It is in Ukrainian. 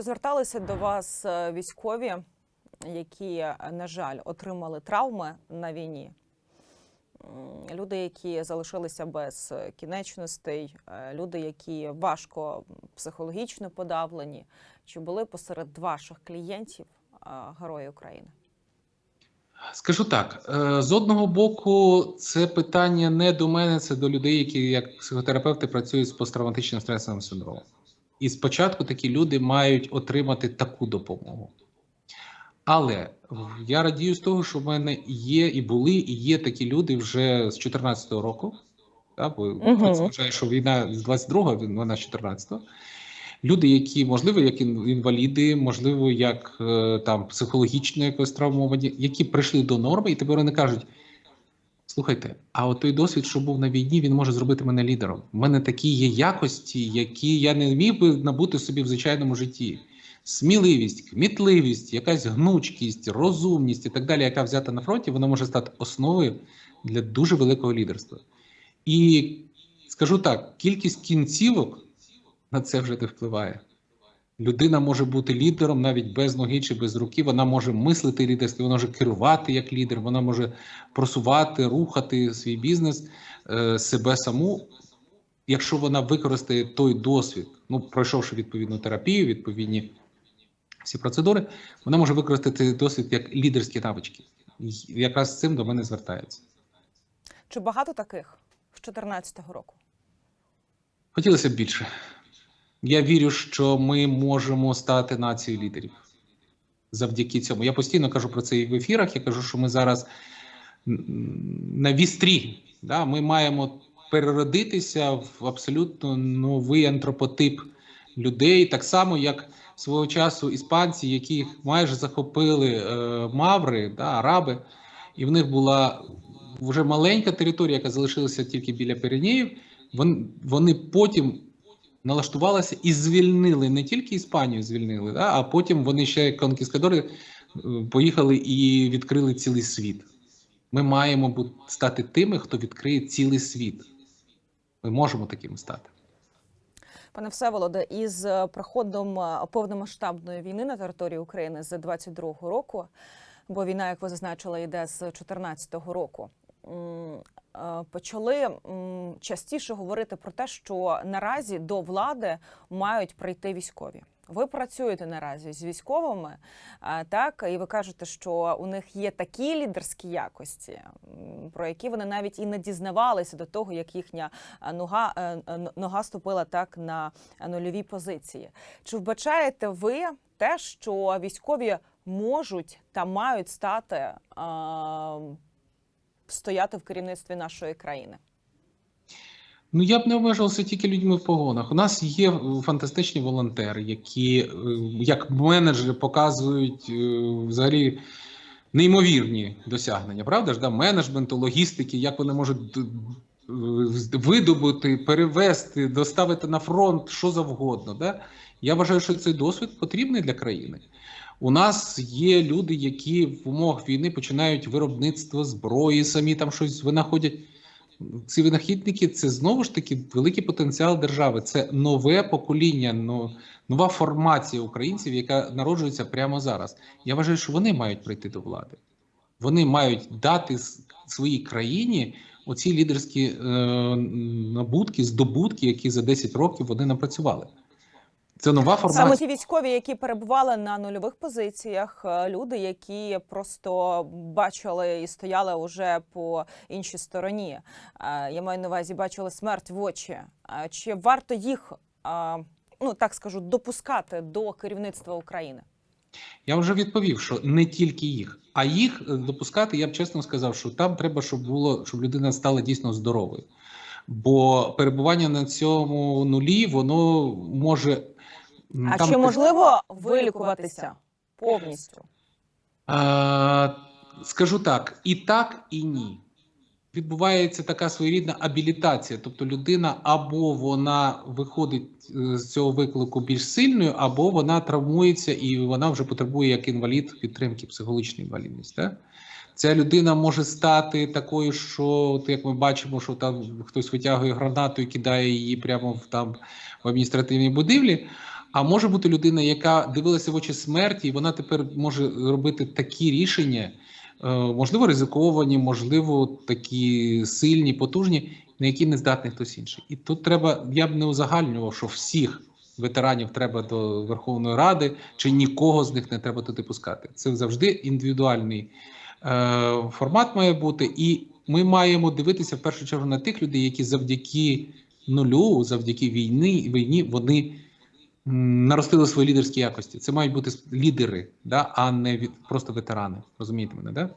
Чи зверталися до вас е, військові, які, е, на жаль, отримали травми на війні? Люди, які залишилися без е, кінечностей, люди, які важко психологічно подавлені, чи були посеред ваших клієнтів герої України? Скажу так: з одного боку, це питання не до мене, це до людей, які як психотерапевти працюють з посттравматичним стресовим синдромом. І спочатку такі люди мають отримати таку допомогу. Але я радію з того, що в мене є і були, і є такі люди вже з 2014 року. Да, бо Мгм. це що війна з 22-го, вона з 14-го. Люди, які можливо, як інваліди, можливо, як е, там психологічно якось травмовані, які прийшли до норми, і тепер вони кажуть: слухайте, а от той досвід, що був на війні, він може зробити мене лідером. У мене такі є якості, які я не міг би набути собі в звичайному житті. Сміливість, кмітливість, якась гнучкість, розумність і так далі, яка взята на фронті, вона може стати основою для дуже великого лідерства. І скажу так: кількість кінцівок на це вже не впливає. Людина може бути лідером навіть без ноги чи без руки. Вона може мислити лідерство, вона може керувати як лідер, вона може просувати, рухати свій бізнес, е, себе саму. Якщо вона використає той досвід, ну пройшовши відповідну терапію, відповідні всі процедури, вона може використати досвід як лідерські навички. І якраз з цим до мене звертаються. Чи багато таких з 2014 року? Хотілося б більше. Я вірю, що ми можемо стати нацією лідерів завдяки цьому. Я постійно кажу про це і в ефірах. Я кажу, що ми зараз на вістрі. Да? Ми маємо переродитися в абсолютно новий антропотип людей, так само, як свого часу іспанці, яких майже захопили е, маври, да, араби, і в них була вже маленька територія, яка залишилася тільки біля Піренеїв. Вони, вони потім налаштувалися і звільнили не тільки Іспанію, звільнили, да, а потім вони ще як конкістадори е, поїхали і відкрили цілий світ. Ми маємо стати тими, хто відкриє цілий світ. Ми можемо такими стати. Пане Всеволоде, із е, приходом е, повномасштабної війни на території України з 22-го року, бо війна, як ви зазначили, йде з 14-го року. Е, Почали частіше говорити про те, що наразі до влади мають прийти військові. Ви працюєте наразі з військовими, так і ви кажете, що у них є такі лідерські якості, про які вони навіть і не дізнавалися до того, як їхня нога, е, е, нога ступила так на нульові позиції. Чи вбачаєте ви те, що військові можуть та мають стати стояти в керівництві нашої країни? Ну я б не обмежувався тільки людьми в погонах. У нас є фантастичні волонтери, які е, як менеджери показують е, взагалі неймовірні досягнення. Правда ж, да? менеджменту, логістики, як вони можуть видобути, перевести, доставити на фронт що завгодно. Да? Я вважаю, що цей досвід потрібний для країни. У нас є люди, які в умовах війни починають виробництво зброї, самі там щось винаходять. Ці винахідники це знову ж таки великий потенціал держави. Це нове покоління, нова формація українців, яка народжується прямо зараз. Я вважаю, що вони мають прийти до влади. Вони мають дати своїй країні оці лідерські е, набутки, здобутки, які за 10 років вони напрацювали. Це нова формація. Саме ті військові, які перебували на нульових позиціях, е, люди, які просто бачили і стояли уже по іншій стороні. Е, Я маю на увазі, бачили смерть в очі. Е, Чи варто їх, ну так скажу, допускати до керівництва України? Я вже відповів, що не тільки їх, а їх е, допускати, я б чесно сказав, що там треба, щоб було, щоб людина стала дійсно здоровою. Бо перебування на цьому нулі, воно може. А там чи можливо вилікуватися повністю? А, скажу так: і так, і ні. Відбувається така своєрідна абілітація. Тобто людина або вона виходить е, з цього виклику більш сильною, або вона травмується і вона вже потребує як інвалід підтримки психологічної інвалідності. Так? Ця людина може стати такою, що от як ми бачимо, що там хтось витягує гранату і кидає її прямо в там в адміністративній будівлі. А може бути людина, яка дивилася в очі смерті, і вона тепер може робити такі рішення, можливо, ризиковані, можливо, такі сильні, потужні, на які не здатний хтось інший. І тут треба, я б не узагальнював, що всіх ветеранів треба до Верховної Ради, чи нікого з них не треба туди пускати. Це завжди індивідуальний е, формат має бути, і ми маємо дивитися в першу чергу на тих людей, які завдяки нулю, завдяки війни, війні, вони наростили свої лідерські якості. Це мають бути лідери, да, а не від, просто ветерани. Розумієте мене, да?